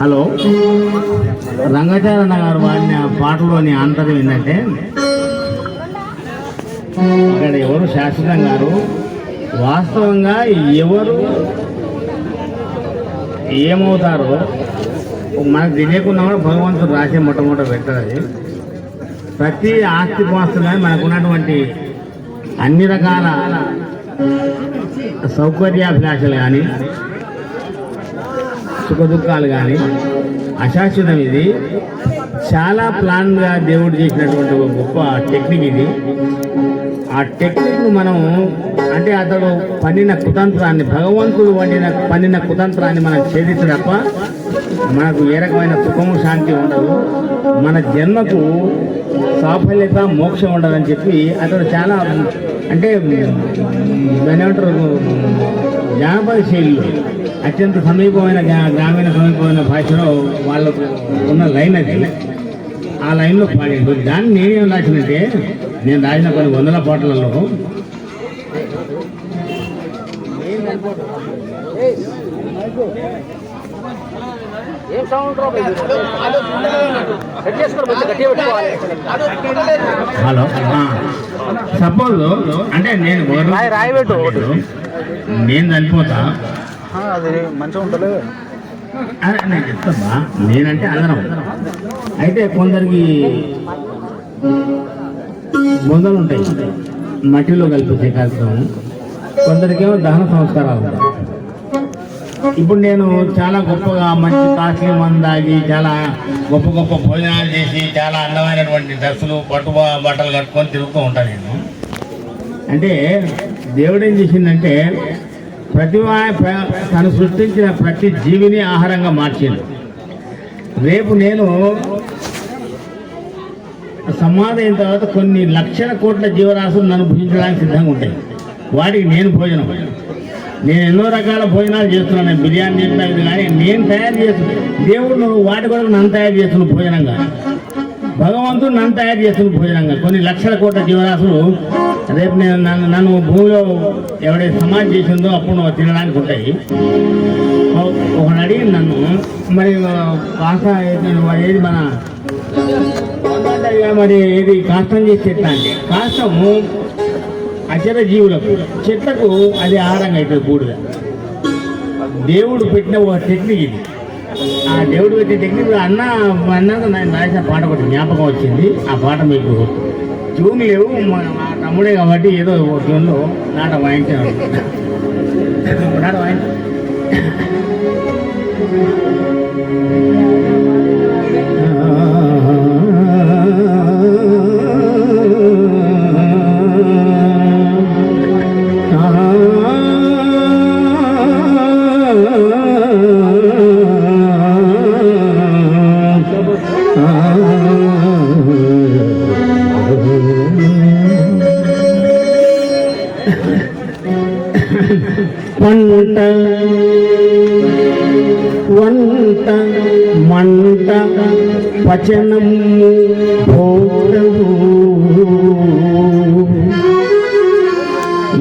Hello. రంగాచారణ గారు వాడిన పాటలోని ఆంతర్యం ఏంటంటే అక్కడ ఎవరు శాశ్వతం గారు? వాస్తవంగా ఎవరు ఏమవుతారో మనకు తెలియకుండా కూడా భగవంతుడు రాసే మొట్టమొదటి పెట్టదు అది. ప్రతి ఆస్తి పాస్తులని కానీ మనకు ఉన్నటువంటి అన్ని రకాల సౌకర్యాభిలాషలు కానీ సుఖ దుఃఖాలు కానీ అశాశ్వతం ఇది. చాలా ప్లాన్గా దేవుడు చేసినటువంటి ఒక గొప్ప టెక్నిక్ ఇది. ఆ టెక్నిక్ మనం అంటే అతడు పన్నిన కుతంత్రాన్ని భగవంతుడు వండిన పన్నిన కుతంత్రాన్ని మనం ఛేదించ తప్ప మనకు ఏ రకమైన సుఖము శాంతి ఉండదు. మన జన్మకు సాఫల్యత మోక్షం ఉండదని చెప్పి అతడు చాలా అంటే దాని ఏమంటారు జానపద శైలిలో అత్యంత సమీపమైన గ్రా- గ్రామీణ సమీపమైన భాషలో వాళ్ళకు ఉన్న లైన్ అది ఆ లైన్లో పాడిండు దాన్ని నేనేం రాసినంటే నేను రాసిన కొన్ని వందల పాటలలో ఏం సౌండ్ హలో సపోజ్ అంటే నేను ఒకటి- రాయి- రాయి పెట్టు ఒకటి. నేను చనిపోతా అది మంచిగా ఉంటుంది. అదే నేను చెప్తామా నేనంటే అందరం అయితే కొందరికి బొందలు ఉంటాయి. మట్టిలో కలిపే కార్యక్రమం కొందరికేమో దహన సంస్కారాలు ఉంటాయి. ఇప్పుడు నేను చాలా గొప్పగా మంచి కాస్ట్లీ మందాగి చాలా గొప్ప గొప్ప భోజనాలు చేసి చాలా అందమైనటువంటి డ్రెస్సులు పట్టు బట్టలు కట్టుకొని తిరుగుతూ ఉంటాను నేను. అంటే దేవుడు ఏం చేసిందంటే ప్రతి ప్ర- తను సృష్టించిన ప్రతి జీవిని ఆహారంగా మార్చింది. రేపు నేను సమాధి అయిన తర్వాత కొన్ని లక్షల కోట్ల జీవరాశులు నన్ను భుజించడానికి సిద్ధంగా ఉంటాయి. వాటికి నేను భోజనం. నేను ఎన్నో రకాల భోజనాలు చేస్తున్నాను. నేను బిర్యానీ చేస్తాను కానీ నేను తయారు చేస్తున్నా దేవుడు నువ్వు వాటి కొరకు నన్ను తయారు చేస్తున్న భోజనంగా. భగవంతుడు నన్ను తయారు చేస్తున్న భోజనంగా. కొన్ని లక్షల కోట్ల జీవరాశులు రేపు నేను నన్ను నన్ను భూమిలో ఎవడైతే సమాధి చేసిందో అప్పుడు నువ్వు తినడానికి ఉంటాయి. ఒకడు అడిగింది నన్ను మరి కాస్త ఏది- మన మరి ఏది కాష్టం చేసి ఎట్లా అంటే కాష్టము అచర జీవులకు చెట్లకు అది ఆహారంగా అవుతుంది బూడిద. దేవుడు పెట్టిన ఒక టెక్నిక్ ఇది. ఆ దేవుడు పెట్టిన టెక్నిక్ అన్న అన్నాక నేను రాసిన పాట ఒకటి జ్ఞాపకం వచ్చింది. ఆ పాట మీకు ట్యూన్ లేవు మా తమ్ముడే కాబట్టి ఏదో ఒక నాట వాయించాను నాట వాయించ. పచనము భోగవు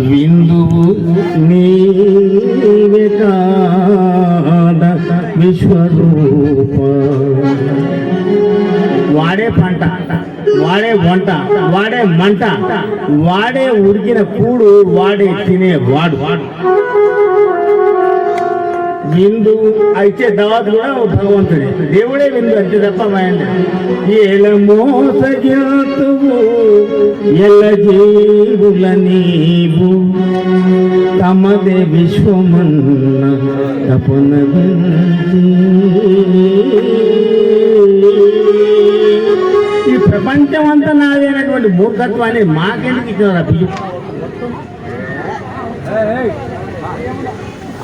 విందువు నీవే కాద విశ్వరూప. వాడే పంట వాడే వంట వాడే మంట వాడే ఉడికిన కూడు వాడే తినే వాడు వాడు. విందు అయితే దావత్ కూడా భగవంతుడే. దేవుడే విందు అంతే తప్ప మాయన ఏల మోసజాతువు ఎల్ల జీవుల నీవు. తమదే విశ్వమన్న తపన ఈ ప్రపంచం అంతా నాదైనటువంటి మూర్ఖత్వాన్ని మాకెందుకు ఇచ్చిన పిలుపు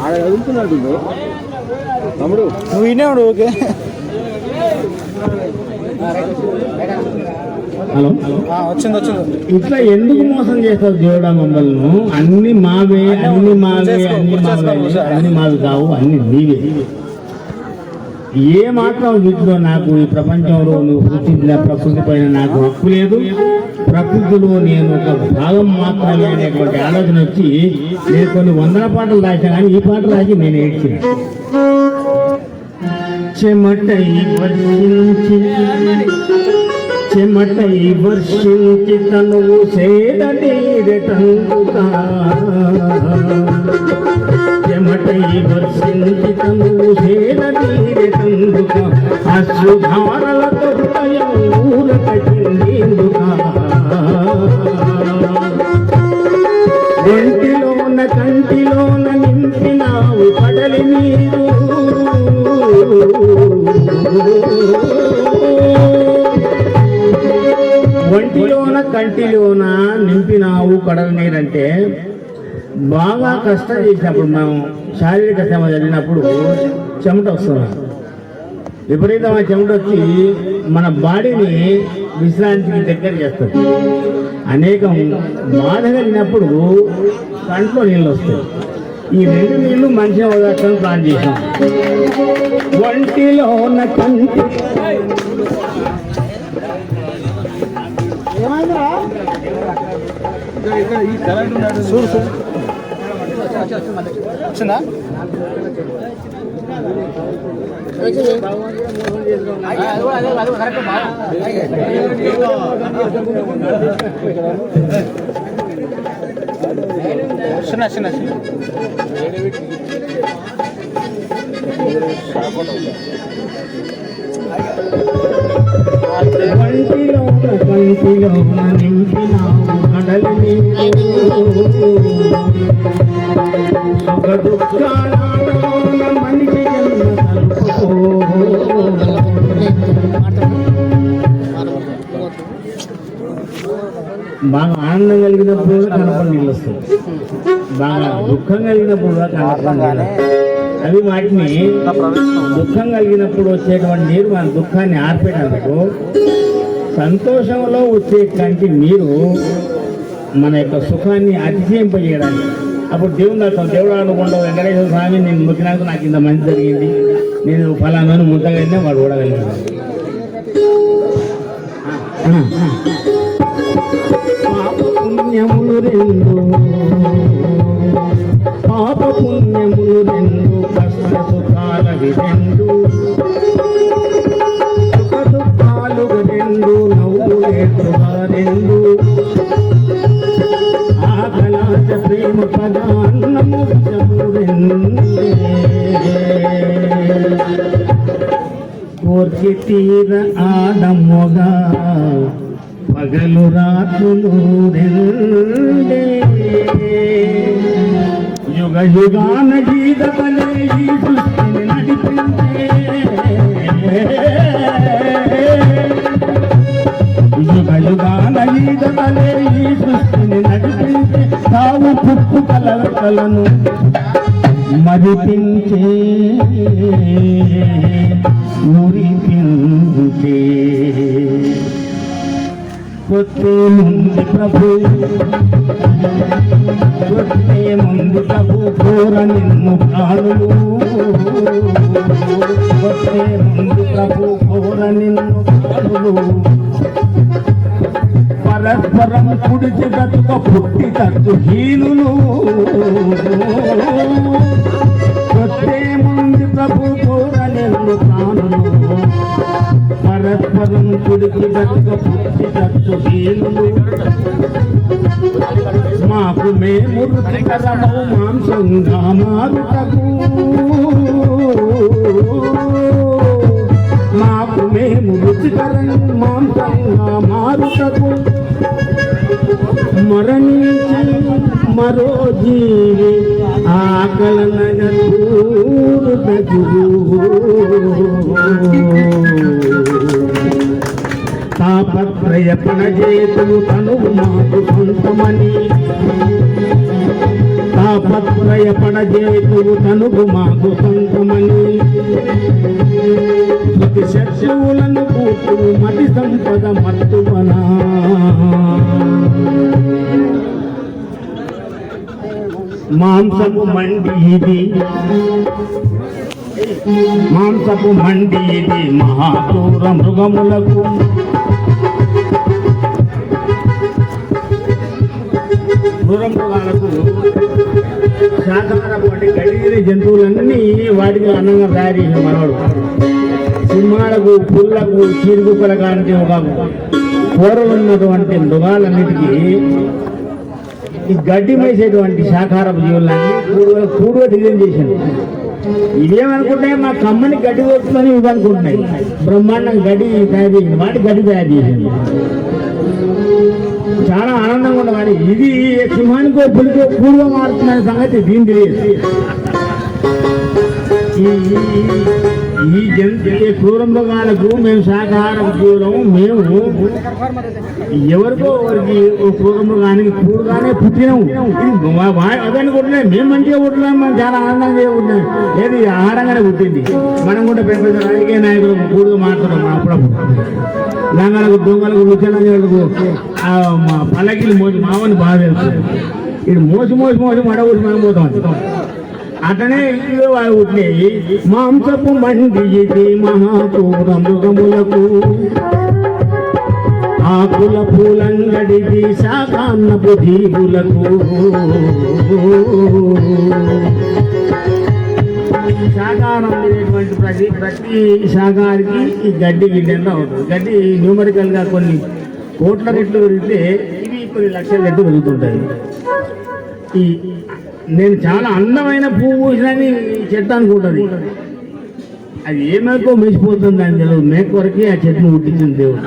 ఆడ చదువుతున్నాడు తమ్ముడు. నువ్వు వినేవాడు ఓకే. హలో. వచ్చింది వచ్చింది. ఇట్లా ఎందుకు మోసం చేస్తారు దేవుడా మమ్మల్ని? అన్ని మావే అన్ని మావే అన్ని మావే. అన్ని మావి కావు అన్ని నీవే. ఏ మాత్రం వీటిలో నాకు ఈ ప్రపంచంలో నువ్వు సృష్టించిన ప్రకృతి పైన నాకు హక్కు లేదు. ప్రకృతిలో నేను ఒక భాగం మాత్రమే అనేటువంటి ఆలోచన వచ్చి నేను కొన్ని వందల పాటలు రాశాను కానీ ఈ పాట రాసి నేను ఏడ్చిన. చెమటై వర్షించి చెమటై వర్షించి తనువు సేదీరటందుకా చెమటై వర్షించి అశ్రుధారలతో హృదయం ఊరకటిందేందుకా ఒంటిలోన కంటిలోన నింపినావు పడలి నీరు ఒంటిలోన కంటిలోన నింపినావు కడలి నీరు అంటే బాగా కష్టం చేసినప్పుడు మనం శారీరక శ్రమ జరిగినప్పుడు చెమట వస్తున్నాం విపరీతమైన చెమట వచ్చి మన బాడీని విశ్రాంతికి దగ్గర చేస్తుంది. అనేకం బాధ కలిగినప్పుడు కంట్లో నీళ్ళు వస్తాయి. ఈ రెండు నీళ్ళు మంచిగా వదలటం ప్లాన్ చేసాం ఒంటిలో ఉన్న కంటి వచ్చిందా అది కూడా అదే అది కూడా కరెక్ట్ బాగా చిన్న చిన్న చిన్న ఒంటిలో ఉన్న కంటిలో నింపినావు కడలి నీరు సుఖ దుఃఖాలలోన మనిషి జన్మ కలుపుకో బాగా ఆనందం కలిగినప్పుడు కూడా కనపడి నీళ్ళు వస్తాయి బాగా దుఃఖం కలిగినప్పుడు కూడా కనపడి. అవి వాటిని దుఃఖం కలిగినప్పుడు వచ్చేటువంటి నీరు మన దుఃఖాన్ని ఆర్పేటందుకు సంతోషంలో వచ్చేటువంటి నీరు మన యొక్క సుఖాన్ని అతిశయింపజేయడానికి అప్పుడు దేవుని అర్థం దేవుడు అనుకుంటావు వెంకటేశ్వర స్వామి నేను మొక్కినాక నాకు ఇంత మంచి జరిగింది. నేను ఫలానాను ముద్దగలిగినా వాడు ఓడగలిగాడు. పుణ్యములు రెండు. పాప పుణ్యములు రెండు కష్ట సుఖాలవి రెండు. తీర ఆడమ్మగా పగలు రాత్రులు యుగ యుగాన సృష్టిని నడిపించే. యుగ యుగాన ఈ సృష్టిని నడిపించే. తావు పుట్టు కలలను మరిపించే. మురిపించే కొట్టే ముందు ప్రభు. కొట్టే ముందు ప్రభు కూర నిన్ను ప్రాణులు కొట్టే ముందు ప్రభు కూర నిన్ను ప్రాణులు పరస్పరం పుడిచి తట్టుక పుట్టి తట్టు హీనులు. పరస్పరం కుడికి బతుక పుట్టి తట్టు మాకు మేము రుచికరము మాంసంగా మారుటకు. మాకు మేము రుచికరం మాంసంగా మారుటకు. మరణించి మరో జీవి ఆకలనగూరుటకు తాపత్రయపణ చేతులు తనువు మాకు సొంతమని. తాపత్రయపణ చేతులు తనువు మాకు సొంతమని. ప్రతి శత్రువులను కూతురు మతి సంపద మత్తువనా. మాంసము మండి ఇది. మాంసపు మండి ఇది. మహాక్రూర మృగములకు దూరం మృగాలకు శాకాహారం గడిగిన జంతువులన్నీ వాటికి అన్నంగా తయారు చేసిన మనవాడు. సింహాలకు పుల్లకు చీరుకుక్కల కాంటి ఒక కూరలు ఉన్నటువంటి మృగాలన్నిటికీ ఈ గడ్డి మేసేటువంటి శాకాహారపు జీవులన్నీ కూడుగా కూడుగా డిజైన్ చేసింది ఇదేమనుకుంటే మా కమ్మని గడ్డి వస్తుందని ఇవి అనుకుంటున్నాయి బ్రహ్మాండం గడ్డి తయారు చేసింది. వాటి గడ్డి తయారు చేసింది. చాలా ఆనందంగా ఉండదు. కానీ ఇది సింహానికో పులికో పూర్వం మారుతుందనే సంగతి దీని తెలియదు. ఈ జంతి క్రూరంలో జంతు మేము శాకాహారం ఉద్యోగం మేము ఎవరికో వారికి ఓ కానీ కూడుగానే పుట్టినాము. ఇది వా- మేము మంచిగా పుట్టినాం మనం చాలా ఆనందంగా పుట్టినాం. ఏది ఆహారంగానే పుట్టింది. మనం కూడా పెద్ద పెద్ద రాజకీయ నాయకులు కూడుగా మాట్లాడడం అప్పుడప్పుడు. లంగలకు దొంగలకు రుచనకు పల్లకిలు మోసి మావని బాధ తెలుసు. ఇది మోసి మోసి మోసి మడగూసి మనం పోతాం. అతనే ఇల్లు వారు మాంసపు మండి ఇది మహాపూరమృగములకు ఆకుల పూలంగడిది శాకాన్నపు జీవులకు శాకాహారం ప్రతి ప్రతి శాకాహారికి ఈ గడ్డి గిడ్డంతా ఉంటుంది గడ్డి న్యూమరికల్గా కొన్ని కోట్ల రెట్లు పెరిగితే ఇవి కొన్ని లక్షల రెట్లు పెరుగుతుంటాయి. ఈ నేను చాలా అందమైన పువ్వు పూసినని చెట్టు అనుకుంటుంది. అది ఏ మేకో మెచ్చిపోతుంది అని తెలియదు మేక వరకే ఆ చెట్టును పుట్టించింది దేవుడు.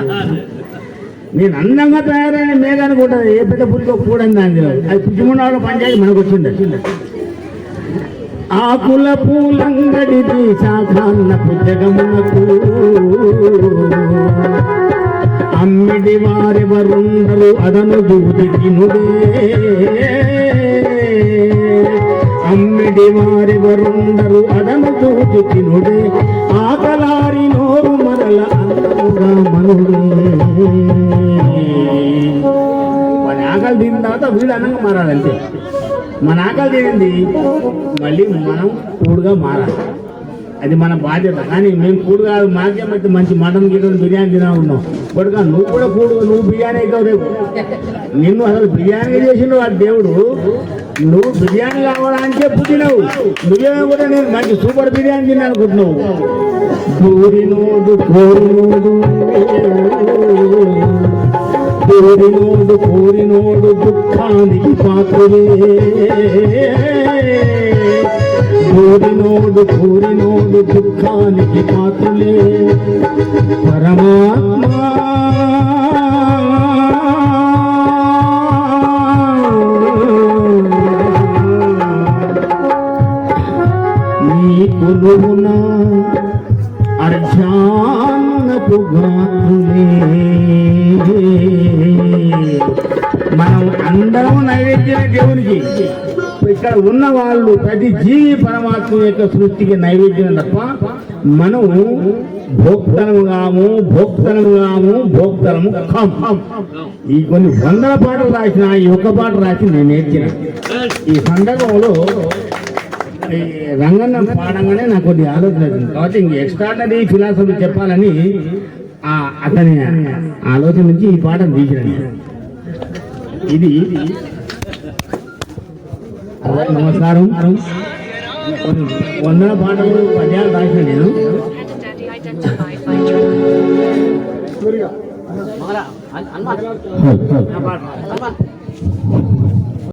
నేను అందంగా తయారైన మేఘ అనుకుంటుంది. ఏ పెద్ద పుట్టుకో కూడని దాని తెలియదు అది పుచ్చిముండాలో పంచాయతీ మనకు వచ్చింది. ఆకుల పూలంగడి సాధారణ పుజగమునకు అమ్మిడి వారెవరుండరు అదను దూదికినుడే అమ్మిడి వారెవరుండరు అదను దూది తినుడే ఆకలారి నోరు మరల అందముగా మనుడే. మన ఆకలి తిన్న తర్వాత వీడు అన్నంగా మారాలంటే మన ఆకలి తినింది మళ్ళీ మనం కూడుగా మారాలి. అది మన బాధ్యత. కానీ మేము కూడుగా మాకే మధ్య మంచి మటన్ గిటన్ బిర్యానీ తినా ఉన్నాం. కొడుక నువ్వు కూడా కూడు నువ్వు బిర్యానీ అవుతావు రేపు. నిన్ను అసలు బిర్యానీ చేసిండు వాడు దేవుడు. నువ్వు బిర్యానీ కావాలంటే పుట్టినావు. నువ్వే కూడా నేను మంచి సూపర్ బిర్యానీ తిన్నా అనుకుంటున్నావు. పూరినోడు కోరినోడు కోరినోడు కోరినోడు దుఃఖానికి పాత్రులే. కోరినోడు కోరినోడు దుఃఖానికి పాత్రులే. పరమాత్మా నీ కొలువున గాత్రులే మనం అందరం నైవేద్యమే దేవునికి. ఇక్కడ ఉన్న వాళ్ళు ప్రతి జీవి పరమాత్మ యొక్క సృష్టికి నైవేద్యం తప్ప మనం భోక్తనము కాము భోక్తలము కాము కాం. ఈ కొన్ని వందల పాటలు రాసిన ఈ ఒక్క పాట రాసి నేను నేర్చిన. ఈ సందర్భంలో రంగన్న పాడంగానే నాకు కొద్ది ఆలోచన వచ్చింది. కాబట్టి ఇంక ఎక్స్ట్రాడనరీ ఫిలాసఫీ చెప్పాలని ఆ అతని ఆలోచన నుంచి ఈ పాటను తీసిరండి ఇది నమస్కారం. కొన్ని వందల పాటలు పద్యాలు రాసిన నేను. Daddy